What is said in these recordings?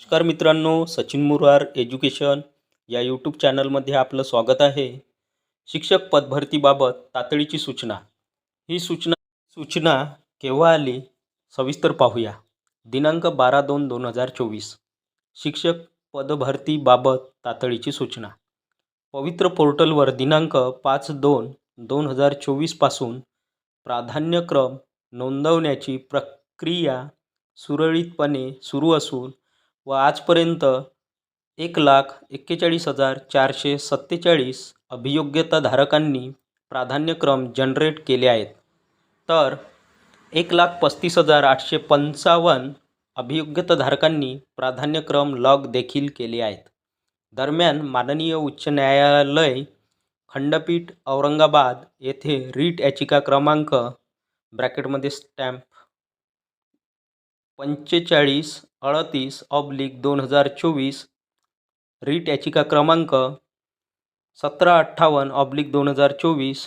नमस्कार मित्रांनो सचिन मुरार एज्युकेशन या यूट्यूब चॅनलमध्ये आपलं स्वागत आहे. शिक्षक पदभरतीबाबत तातडीची सूचना. ही सूचना सूचना केव्हा आली? सविस्तर पाहूया. दिनांक बारा दोन दोन हजार चोवीस. शिक्षक पदभरतीबाबत तातडीची सूचना. पवित्र पोर्टलवर दिनांक पाच दोन दोन हजार चोवीसपासून प्राधान्यक्रम नोंदवण्याची प्रक्रिया सुरळीतपणे सुरू असून व आजपर्यंत एक लाख एक्केचाळीस हजार चारशे सत्तेचाळीस अभियोग्यताधारकांनी प्राधान्यक्रम जनरेट केले आहेत. तर एक लाख पस्तीस हजार आठशे पंचावन्न अभियोग्यताधारकांनी प्राधान्यक्रम लॉग देखील केले आहेत. दरम्यान माननीय उच्च न्यायालय खंडपीठ औरंगाबाद येथे रीट याचिका क्रमांक ब्रॅकेटमध्ये स्टॅम्प पंचेचाळीस अडतीस ऑब्लिक दोन हजार चोवीस रीट याचिका क्रमांक सतरा अठ्ठावन्न ऑब्लिक दोन हजार चोवीस.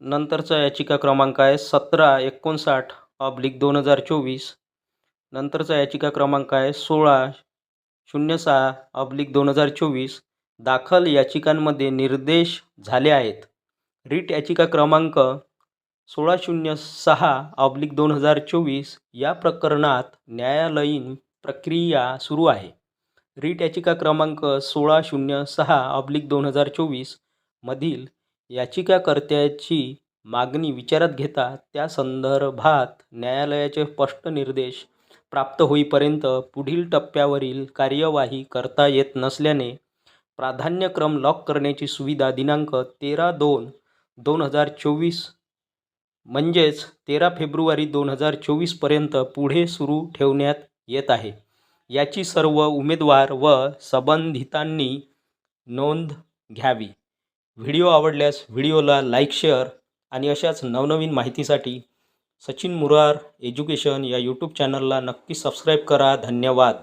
नंतरचा याचिका क्रमांक आहे सतरा एकोणसाठ ऑब्लिक दोन हजार चोवीस. नंतरचा याचिका क्रमांक आहे सोळा शून्य सहा ऑब्लिक दोन हजार चोवीस. दाखल याचिकांमध्ये निर्देश झाले आहेत. रीट याचिका क्रमांक सोळा शून्य सहा ऑब्लिक दोन हजार चोवीस या प्रकरणात न्यायालयीन प्रक्रिया सुरू आहे. रीट याचिका क्रमांक सोळा शून्य सहा ऑब्लिक दोन हजार चोवीस मधील याचिकाकर्त्याची मागणी विचारात घेता त्या संदर्भात न्यायालयाचे स्पष्ट निर्देश प्राप्त होईपर्यंत पुढील टप्प्यावरील कार्यवाही करता येत नसल्याने प्राधान्यक्रम लॉक करण्याची सुविधा दिनांक तेरा दोन दोन हजार चोवीस म्हणजेच तेरा फेब्रुवारी दोन हजार चोवीसपर्यंत पुढे सुरू ठेवण्यात येत आहे. याची सर्व उमेदवार व संबंधितांनी नोंद घ्यावी. व्हिडिओ आवडल्यास व्हिडिओला लाईक शेअर आणि अशाच नवनवीन माहितीसाठी सचिन मुरार एज्युकेशन या यूट्यूब चॅनलला नक्की सबस्क्राईब करा. धन्यवाद.